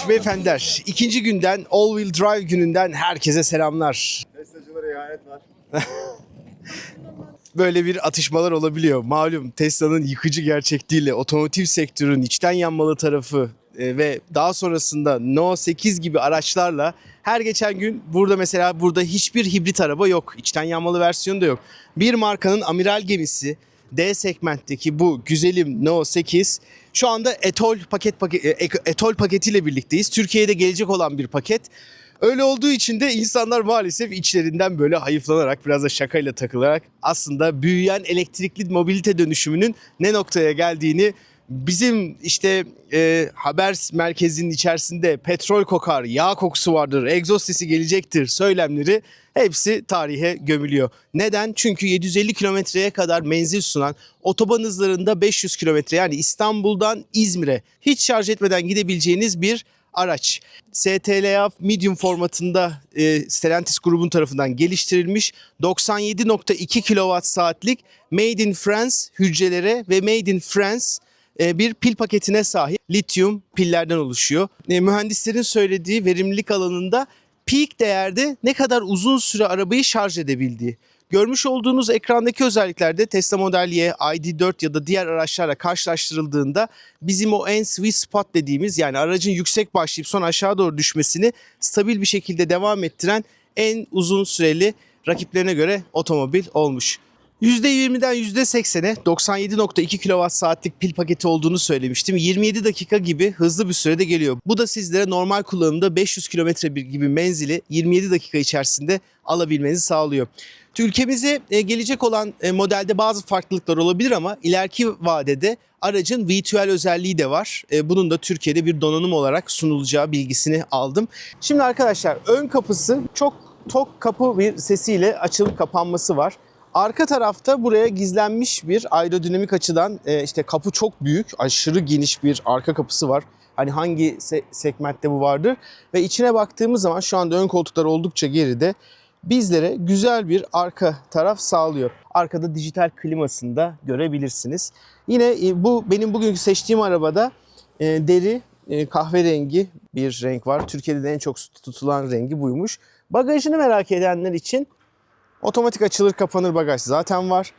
Hanımefendiler, beyefendiler, ikinci günden All Wheel Drive gününden herkese selamlar. Teslacılara ihanet var. Böyle bir atışmalar olabiliyor. Malum Tesla'nın yıkıcı gerçekliğiyle otomotiv sektörün içten yanmalı tarafı e, ve daha sonrasında No 8 gibi araçlarla her geçen gün burada mesela burada hiçbir hibrit araba yok. İçten yanmalı versiyonu da yok. Bir markanın amiral gemisi D segmentteki bu güzelim No 8 şu anda Etol paket, paket e, Etol paketiyle birlikteyiz. Türkiye'de gelecek olan bir paket. Öyle olduğu için de insanlar maalesef içlerinden böyle hayıflanarak biraz da şakayla takılarak aslında büyüyen elektrikli mobilite dönüşümünün ne noktaya geldiğini bizim işte e, haber merkezinin içerisinde petrol kokar, yağ kokusu vardır, egzoz sesi gelecektir söylemleri hepsi tarihe gömülüyor. Neden? Çünkü 750 kilometreye kadar menzil sunan otoban hızlarında 500 kilometre yani İstanbul'dan İzmir'e hiç şarj etmeden gidebileceğiniz bir araç. STLA medium formatında e, Stellantis grubun tarafından geliştirilmiş 97.2 kWh saatlik Made in France hücrelere ve Made in France bir pil paketine sahip lityum pillerden oluşuyor. E, mühendislerin söylediği verimlilik alanında peak değerde ne kadar uzun süre arabayı şarj edebildiği. Görmüş olduğunuz ekrandaki özelliklerde Tesla Model Y, ID4 ya da diğer araçlarla karşılaştırıldığında bizim o en sweet spot dediğimiz yani aracın yüksek başlayıp sonra aşağı doğru düşmesini stabil bir şekilde devam ettiren en uzun süreli rakiplerine göre otomobil olmuş. %20'den %80'e 97.2 kWh saatlik pil paketi olduğunu söylemiştim. 27 dakika gibi hızlı bir sürede geliyor. Bu da sizlere normal kullanımda 500 km gibi menzili 27 dakika içerisinde alabilmenizi sağlıyor. Ülkemize e, gelecek olan e, modelde bazı farklılıklar olabilir ama ileriki vadede aracın virtüel özelliği de var. E, Bunun da Türkiye'de bir donanım olarak sunulacağı bilgisini aldım. Şimdi arkadaşlar ön kapısı çok tok kapı bir sesiyle açılıp kapanması var. Arka tarafta buraya gizlenmiş bir aerodinamik açıdan e, işte kapı çok büyük, aşırı geniş bir arka kapısı var. Hani hangi se- segmentte bu vardır? Ve içine baktığımız zaman şu anda ön koltuklar oldukça geride. Bizlere güzel bir arka taraf sağlıyor. Arkada dijital klimasını da görebilirsiniz. Yine e, bu benim bugünkü seçtiğim arabada e, deri kahverengi bir renk var. Türkiye'de de en çok tutulan rengi buymuş. Bagajını merak edenler için Otomatik açılır kapanır bagaj zaten var.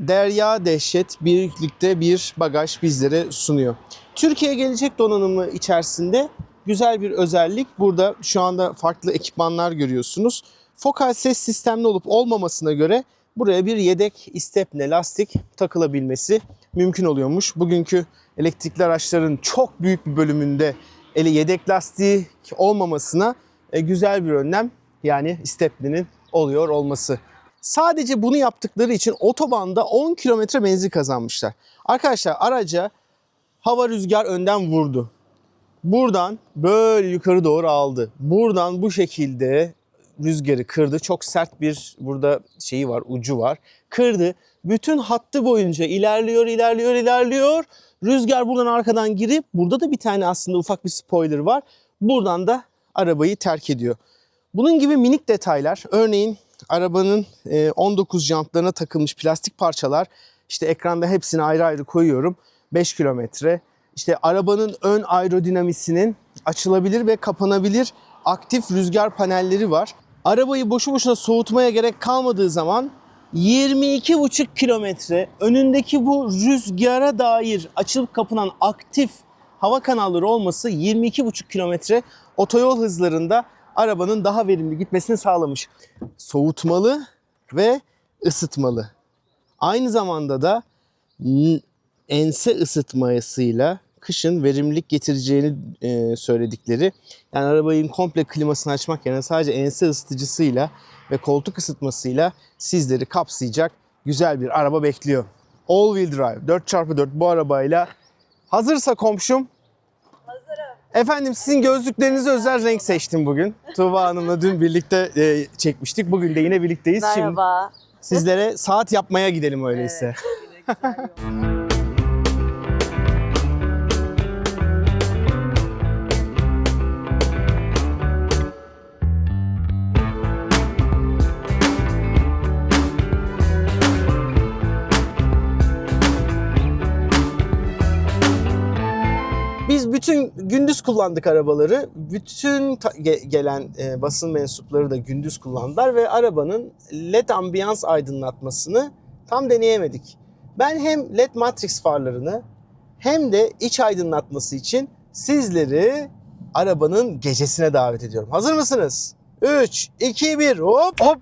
Derya Dehşet birlikte bir bagaj bizlere sunuyor. Türkiye'ye gelecek donanımı içerisinde güzel bir özellik. Burada şu anda farklı ekipmanlar görüyorsunuz. Fokal ses sistemli olup olmamasına göre buraya bir yedek istepne lastik takılabilmesi mümkün oluyormuş. Bugünkü elektrikli araçların çok büyük bir bölümünde ele yedek lastiği olmamasına e, güzel bir önlem yani istepnenin oluyor olması. Sadece bunu yaptıkları için otobanda 10 kilometre menzil kazanmışlar. Arkadaşlar araca hava rüzgar önden vurdu. Buradan böyle yukarı doğru aldı. Buradan bu şekilde rüzgarı kırdı. Çok sert bir burada şeyi var, ucu var. Kırdı. Bütün hattı boyunca ilerliyor, ilerliyor, ilerliyor. Rüzgar buradan arkadan girip burada da bir tane aslında ufak bir spoiler var. Buradan da arabayı terk ediyor. Bunun gibi minik detaylar, örneğin arabanın e, 19 jantlarına takılmış plastik parçalar, işte ekranda hepsini ayrı ayrı koyuyorum. 5 kilometre. İşte arabanın ön aerodinamisinin açılabilir ve kapanabilir aktif rüzgar panelleri var. Arabayı boşu boşuna soğutmaya gerek kalmadığı zaman 22,5 kilometre önündeki bu rüzgara dair açılıp kapanan aktif hava kanalları olması 22,5 kilometre otoyol hızlarında arabanın daha verimli gitmesini sağlamış. Soğutmalı ve ısıtmalı. Aynı zamanda da ense ısıtmasıyla kışın verimlilik getireceğini e, söyledikleri. Yani arabanın komple klimasını açmak yerine sadece ense ısıtıcısıyla ve koltuk ısıtmasıyla sizleri kapsayacak güzel bir araba bekliyor. All wheel drive 4x4 bu arabayla hazırsa komşum Efendim sizin gözlüklerinize özel renk seçtim bugün. Tuğba Hanım'la dün birlikte e, çekmiştik. Bugün de yine birlikteyiz. Merhaba. Şimdi sizlere saat yapmaya gidelim öyleyse. Evet, gündüz kullandık arabaları. Bütün ge- gelen e, basın mensupları da gündüz kullandılar ve arabanın LED ambiyans aydınlatmasını tam deneyemedik. Ben hem LED matrix farlarını hem de iç aydınlatması için sizleri arabanın gecesine davet ediyorum. Hazır mısınız? 3, 2, 1 hop hop.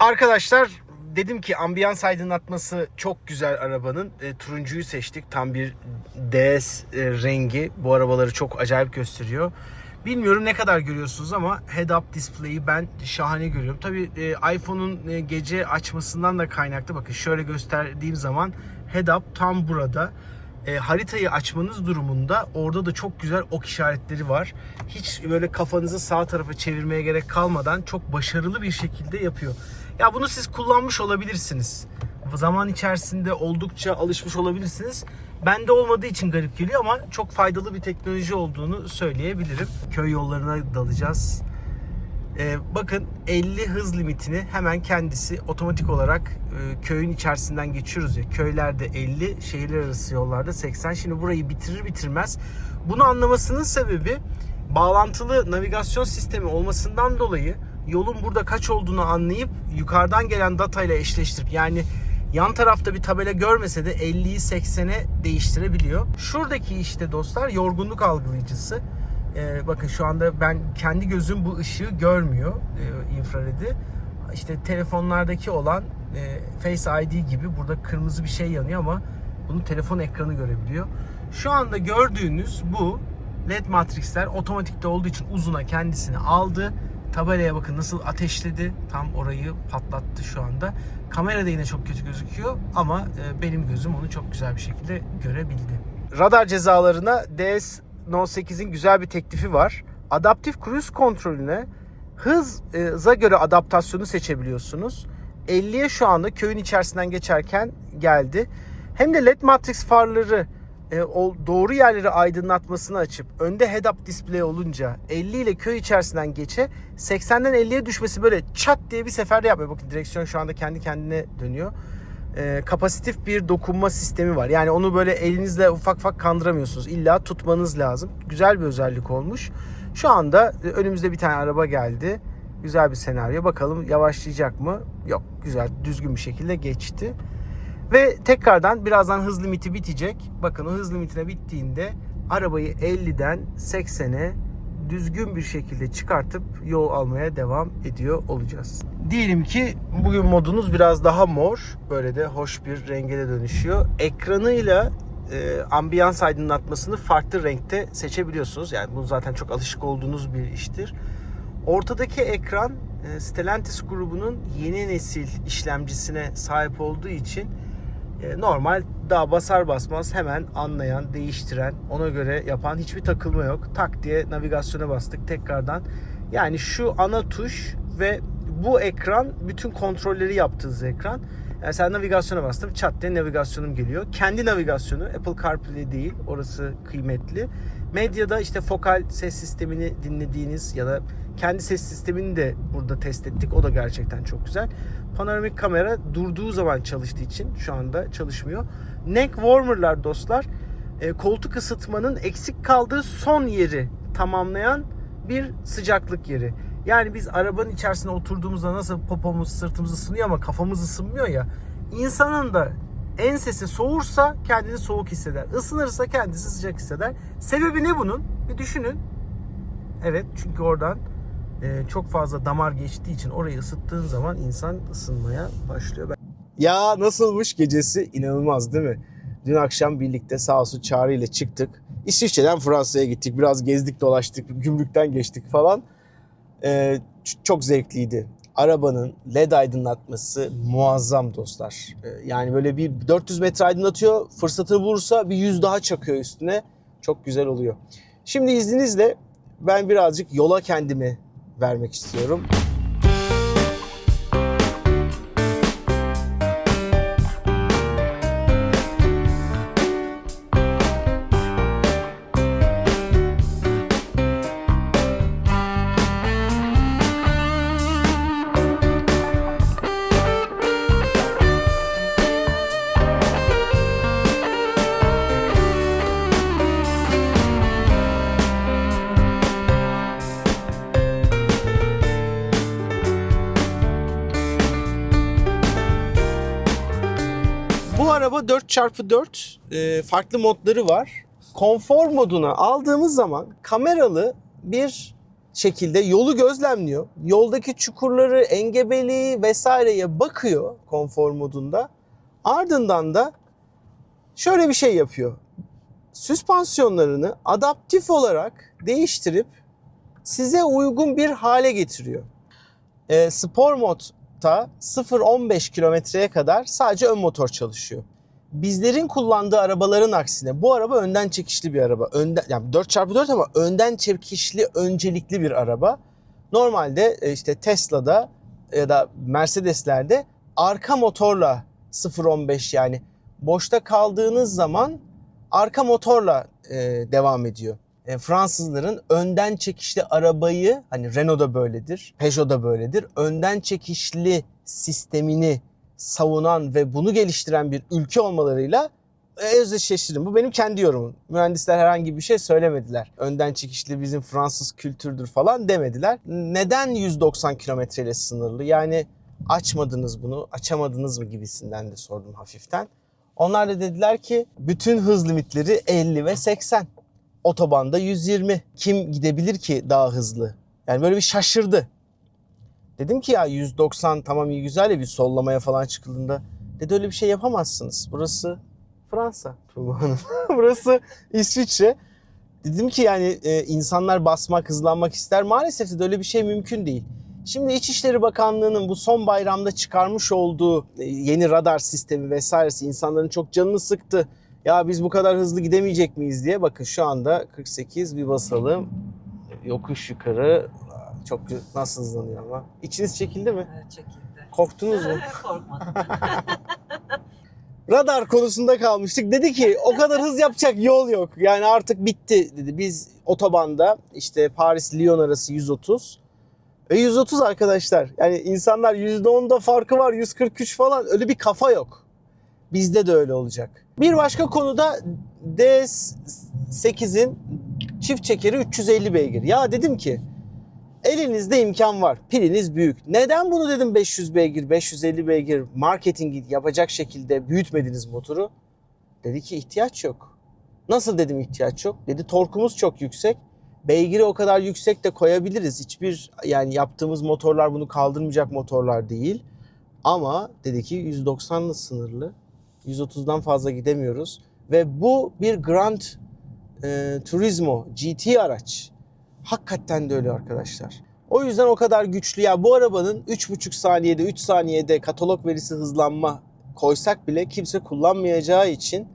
Arkadaşlar dedim ki ambiyans aydınlatması çok güzel arabanın. E, turuncuyu seçtik. Tam bir DS e, rengi. Bu arabaları çok acayip gösteriyor. Bilmiyorum ne kadar görüyorsunuz ama head-up display'i ben şahane görüyorum. Tabii e, iPhone'un e, gece açmasından da kaynaklı. Bakın şöyle gösterdiğim zaman head-up tam burada. E, haritayı açmanız durumunda orada da çok güzel ok işaretleri var. Hiç böyle kafanızı sağ tarafa çevirmeye gerek kalmadan çok başarılı bir şekilde yapıyor. Ya bunu siz kullanmış olabilirsiniz. Zaman içerisinde oldukça alışmış olabilirsiniz. Bende olmadığı için garip geliyor ama çok faydalı bir teknoloji olduğunu söyleyebilirim. Köy yollarına dalacağız. Ee, bakın 50 hız limitini hemen kendisi otomatik olarak e, köyün içerisinden geçiyoruz ya. Köylerde 50, şehirler arası yollarda 80. Şimdi burayı bitirir bitirmez. Bunu anlamasının sebebi bağlantılı navigasyon sistemi olmasından dolayı yolun burada kaç olduğunu anlayıp yukarıdan gelen datayla eşleştirip yani yan tarafta bir tabela görmese de 50'yi 80'e değiştirebiliyor. Şuradaki işte dostlar yorgunluk algılayıcısı. Ee, bakın şu anda ben kendi gözüm bu ışığı görmüyor e, infraredi. İşte telefonlardaki olan e, Face ID gibi burada kırmızı bir şey yanıyor ama bunu telefon ekranı görebiliyor. Şu anda gördüğünüz bu LED matrixler otomatikte olduğu için uzuna kendisini aldı. Tabelaya bakın nasıl ateşledi. Tam orayı patlattı şu anda. Kamerada yine çok kötü gözüküyor ama e, benim gözüm onu çok güzel bir şekilde görebildi. Radar cezalarına DS No 8'in güzel bir teklifi var. Adaptif cruise kontrolüne hıza göre adaptasyonu seçebiliyorsunuz. 50'ye şu anda köyün içerisinden geçerken geldi. Hem de LED matrix farları e, o doğru yerleri aydınlatmasını açıp önde head-up display olunca 50 ile köy içerisinden geçe 80'den 50'ye düşmesi böyle çat diye bir seferde yapmıyor. Bakın direksiyon şu anda kendi kendine dönüyor. E, kapasitif bir dokunma sistemi var. Yani onu böyle elinizle ufak ufak kandıramıyorsunuz. İlla tutmanız lazım. Güzel bir özellik olmuş. Şu anda e, önümüzde bir tane araba geldi. Güzel bir senaryo. Bakalım yavaşlayacak mı? Yok. Güzel, düzgün bir şekilde geçti. Ve tekrardan birazdan hız limiti bitecek. Bakın o hız limitine bittiğinde arabayı 50'den 80'e düzgün bir şekilde çıkartıp yol almaya devam ediyor olacağız. Diyelim ki bugün modunuz biraz daha mor. Böyle de hoş bir renge de dönüşüyor. Ekranıyla e, ambiyans aydınlatmasını farklı renkte seçebiliyorsunuz. Yani bu zaten çok alışık olduğunuz bir iştir. Ortadaki ekran e, Stellantis grubunun yeni nesil işlemcisine sahip olduğu için normal daha basar basmaz hemen anlayan, değiştiren, ona göre yapan hiçbir takılma yok. Tak diye navigasyona bastık tekrardan. Yani şu ana tuş ve bu ekran bütün kontrolleri yaptığınız ekran. Yani sen navigasyona bastım çat diye navigasyonum geliyor. Kendi navigasyonu Apple CarPlay değil orası kıymetli. Medyada işte fokal ses sistemini dinlediğiniz ya da kendi ses sistemini de burada test ettik. O da gerçekten çok güzel. Panoramik kamera durduğu zaman çalıştığı için şu anda çalışmıyor. Neck warmer'lar dostlar e, koltuk ısıtmanın eksik kaldığı son yeri tamamlayan bir sıcaklık yeri. Yani biz arabanın içerisine oturduğumuzda nasıl popomuz, sırtımız ısınıyor ama kafamız ısınmıyor ya. İnsanın da ensesi soğursa kendini soğuk hisseder. Isınırsa kendisi sıcak hisseder. Sebebi ne bunun? Bir düşünün. Evet çünkü oradan e, çok fazla damar geçtiği için orayı ısıttığın zaman insan ısınmaya başlıyor. Ya nasılmış gecesi? İnanılmaz değil mi? Dün akşam birlikte sağ olsun Çağrı ile çıktık. İsviçre'den Fransa'ya gittik. Biraz gezdik dolaştık. Gümrükten geçtik falan. Ee, çok zevkliydi. Arabanın led aydınlatması muazzam dostlar. Ee, yani böyle bir 400 metre aydınlatıyor. Fırsatını bulursa bir 100 daha çakıyor üstüne. Çok güzel oluyor. Şimdi izninizle ben birazcık yola kendimi vermek istiyorum. Araba 4x4 e, farklı modları var. Konfor moduna aldığımız zaman kameralı bir şekilde yolu gözlemliyor. Yoldaki çukurları, engebeliği vesaireye bakıyor konfor modunda. Ardından da şöyle bir şey yapıyor. Süspansiyonlarını adaptif olarak değiştirip size uygun bir hale getiriyor. E, spor modda 0-15 kilometreye kadar sadece ön motor çalışıyor. Bizlerin kullandığı arabaların aksine bu araba önden çekişli bir araba. Önden, yani 4x4 ama önden çekişli öncelikli bir araba. Normalde e, işte Tesla'da ya da Mercedes'lerde arka motorla 0-15 yani boşta kaldığınız zaman arka motorla e, devam ediyor. E, Fransızların önden çekişli arabayı hani Renault'da böyledir, Peugeot'da böyledir. Önden çekişli sistemini savunan ve bunu geliştiren bir ülke olmalarıyla e, özdeşleştirdim. Bu benim kendi yorumum. Mühendisler herhangi bir şey söylemediler. Önden çekişli bizim Fransız kültürdür falan demediler. Neden 190 kilometreyle sınırlı? Yani açmadınız bunu, açamadınız mı gibisinden de sordum hafiften. Onlar da dediler ki bütün hız limitleri 50 ve 80. Otobanda 120. Kim gidebilir ki daha hızlı? Yani böyle bir şaşırdı. Dedim ki ya 190 tamam iyi güzel ya bir sollamaya falan çıkıldığında. Dedi öyle bir şey yapamazsınız. Burası Fransa. Burası İsviçre. Dedim ki yani e, insanlar basmak, hızlanmak ister. Maalesef de öyle bir şey mümkün değil. Şimdi İçişleri Bakanlığı'nın bu son bayramda çıkarmış olduğu e, yeni radar sistemi vesairesi insanların çok canını sıktı. Ya biz bu kadar hızlı gidemeyecek miyiz diye. Bakın şu anda 48 bir basalım. Yokuş yukarı. Çok nasıl hızlanıyor ama. İçiniz çekildi mi? Evet, çekildi. Korktunuz mu? Korkmadım. radar konusunda kalmıştık. Dedi ki o kadar hız yapacak yol yok. Yani artık bitti dedi. Biz otobanda işte Paris-Lyon arası 130. E 130 arkadaşlar. Yani insanlar %10'da farkı var 143 falan öyle bir kafa yok. Bizde de öyle olacak. Bir başka konuda DS8'in çift çekeri 350 beygir. Ya dedim ki elinizde imkan var. Piliniz büyük. Neden bunu dedim 500 beygir, 550 beygir marketingi yapacak şekilde büyütmediniz motoru? Dedi ki ihtiyaç yok. Nasıl dedim ihtiyaç yok? Dedi torkumuz çok yüksek. Beygiri o kadar yüksek de koyabiliriz. Hiçbir yani yaptığımız motorlar bunu kaldırmayacak motorlar değil. Ama dedi ki 190'lı sınırlı. 130'dan fazla gidemiyoruz. Ve bu bir Grand e, Turismo GT araç. Hakikaten de öyle arkadaşlar. O yüzden o kadar güçlü. Ya bu arabanın 3,5 saniyede 3 saniyede katalog verisi hızlanma koysak bile kimse kullanmayacağı için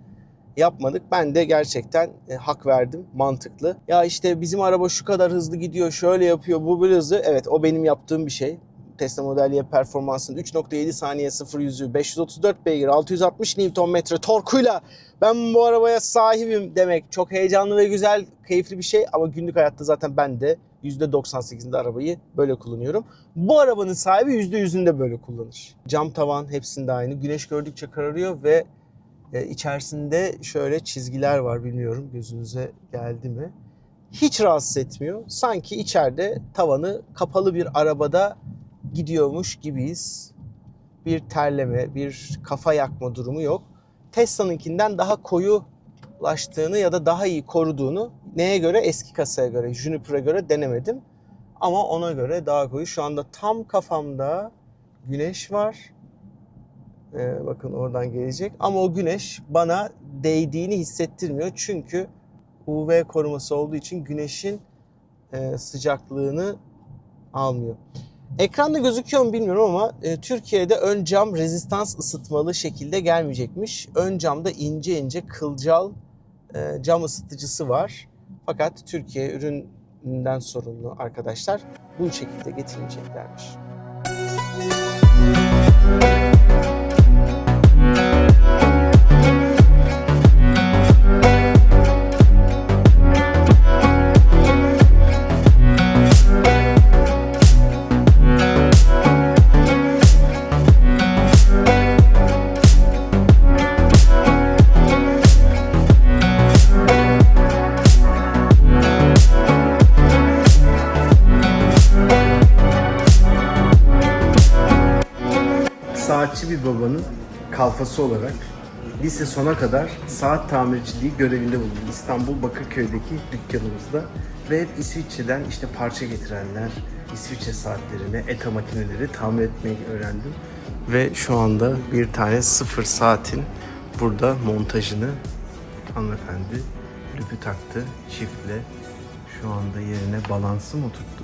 yapmadık. Ben de gerçekten e, hak verdim. Mantıklı. Ya işte bizim araba şu kadar hızlı gidiyor, şöyle yapıyor, bu böyle hızlı. Evet o benim yaptığım bir şey. Tesla Model Y performansının 3.7 saniye 0 yüzü, 534 beygir, 660 Nm torkuyla ben bu arabaya sahibim demek çok heyecanlı ve güzel, keyifli bir şey. Ama günlük hayatta zaten ben de %98'inde arabayı böyle kullanıyorum. Bu arabanın sahibi %100'ünde böyle kullanır. Cam tavan hepsinde aynı. Güneş gördükçe kararıyor ve e, içerisinde şöyle çizgiler var bilmiyorum gözünüze geldi mi? Hiç rahatsız etmiyor. Sanki içeride tavanı kapalı bir arabada gidiyormuş gibiyiz. Bir terleme, bir kafa yakma durumu yok. Tesla'nınkinden daha koyulaştığını ya da daha iyi koruduğunu neye göre? Eski kasaya göre, Juniper'a göre denemedim. Ama ona göre daha koyu. Şu anda tam kafamda güneş var. Ee, bakın oradan gelecek. Ama o güneş bana değdiğini hissettirmiyor. Çünkü UV koruması olduğu için güneşin e, sıcaklığını almıyor. Ekranda gözüküyor mu bilmiyorum ama e, Türkiye'de ön cam rezistans ısıtmalı şekilde gelmeyecekmiş. Ön camda ince ince kılcal e, cam ısıtıcısı var. Fakat Türkiye üründen sorumlu arkadaşlar bu şekilde getireceklermiş. saatçi kalfası olarak lise sona kadar saat tamirciliği görevinde bulundum. İstanbul Bakırköy'deki dükkanımızda. Ve hep İsviçre'den işte parça getirenler, İsviçre saatlerini, ETA makineleri tamir etmeyi öğrendim. Ve şu anda bir tane sıfır saatin burada montajını hanımefendi lüpü taktı çiftle. Şu anda yerine balansı mı oturttu?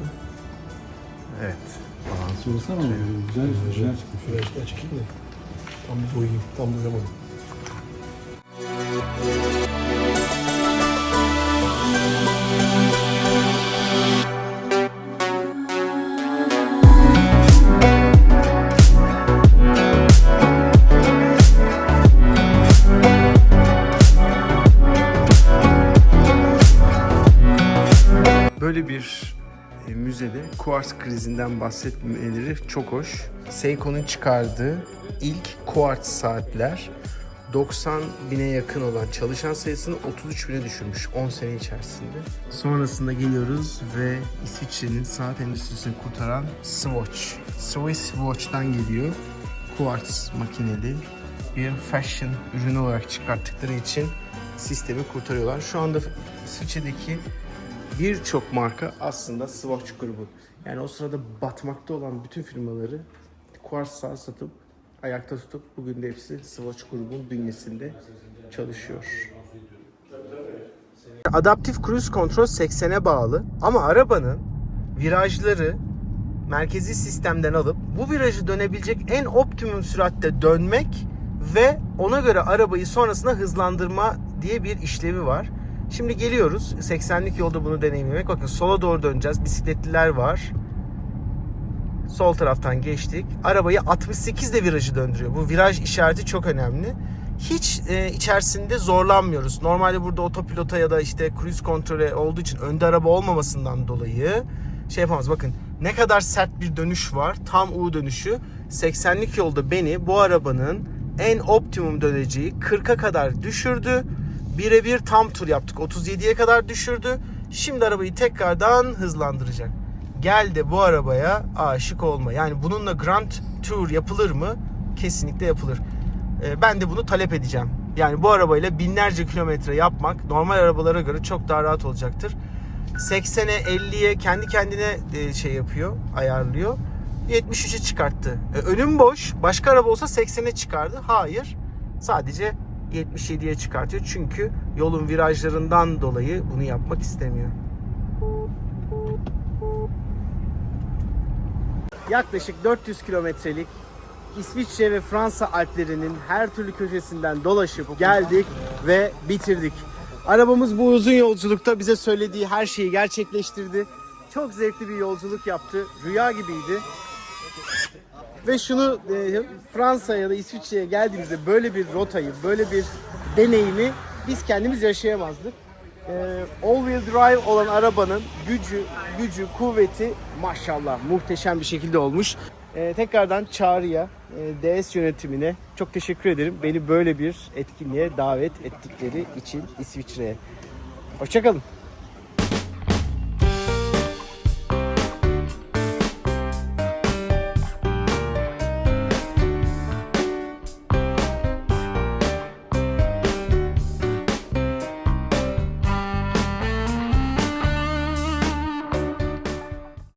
Evet, balansı oturtuyor. ama güzel güzel çıkmış. Biraz çıkayım da tam bir boyayayım. Tam boyamadım. Müzede kuars krizinden bahsetmeleri çok hoş. Seiko'nun çıkardığı ilk kuars saatler 90 bine yakın olan çalışan sayısını 33 bine düşürmüş 10 sene içerisinde. Sonrasında geliyoruz ve İsviçre'nin saat endüstrisini kurtaran Swatch. Swiss Watch'tan geliyor. Quartz makineli bir fashion ürünü olarak çıkarttıkları için sistemi kurtarıyorlar. Şu anda İsviçre'deki birçok marka aslında Swatch grubu. Yani o sırada batmakta olan bütün firmaları Quartz saat satıp ayakta tutup bugün de hepsi Swatch grubun bünyesinde çalışıyor. Adaptif Cruise Control 80'e bağlı ama arabanın virajları merkezi sistemden alıp bu virajı dönebilecek en optimum süratte dönmek ve ona göre arabayı sonrasında hızlandırma diye bir işlevi var. Şimdi geliyoruz 80'lik yolda bunu deneyimlemek. Bakın sola doğru döneceğiz. Bisikletliler var. Sol taraftan geçtik. Arabayı 68 de virajı döndürüyor. Bu viraj işareti çok önemli. Hiç e, içerisinde zorlanmıyoruz. Normalde burada otopilota ya da işte cruise kontrole olduğu için önde araba olmamasından dolayı şey yapamaz. Bakın ne kadar sert bir dönüş var. Tam U dönüşü. 80'lik yolda beni bu arabanın en optimum döneceği 40'a kadar düşürdü. Birebir tam tur yaptık. 37'ye kadar düşürdü. Şimdi arabayı tekrardan hızlandıracak. Gel de bu arabaya aşık olma. Yani bununla Grand Tour yapılır mı? Kesinlikle yapılır. Ee, Ben de bunu talep edeceğim. Yani bu arabayla binlerce kilometre yapmak normal arabalara göre çok daha rahat olacaktır. 80'e 50'ye kendi kendine e, şey yapıyor, ayarlıyor. 73'e çıkarttı. E, önüm boş. Başka araba olsa 80'e çıkardı. Hayır. Sadece 77'ye çıkartıyor. Çünkü yolun virajlarından dolayı bunu yapmak istemiyor. Yaklaşık 400 kilometrelik İsviçre ve Fransa Alplerinin her türlü köşesinden dolaşıp geldik ve bitirdik. Arabamız bu uzun yolculukta bize söylediği her şeyi gerçekleştirdi. Çok zevkli bir yolculuk yaptı. Rüya gibiydi. Ve şunu e, Fransa ya da İsviçre'ye geldiğimizde böyle bir rotayı, böyle bir deneyimi biz kendimiz yaşayamazdık. E, all-wheel drive olan arabanın gücü, gücü, kuvveti maşallah muhteşem bir şekilde olmuş. E, tekrardan Çağrı'ya, e, DS yönetimine çok teşekkür ederim. Beni böyle bir etkinliğe davet ettikleri için İsviçre'ye. Hoşçakalın.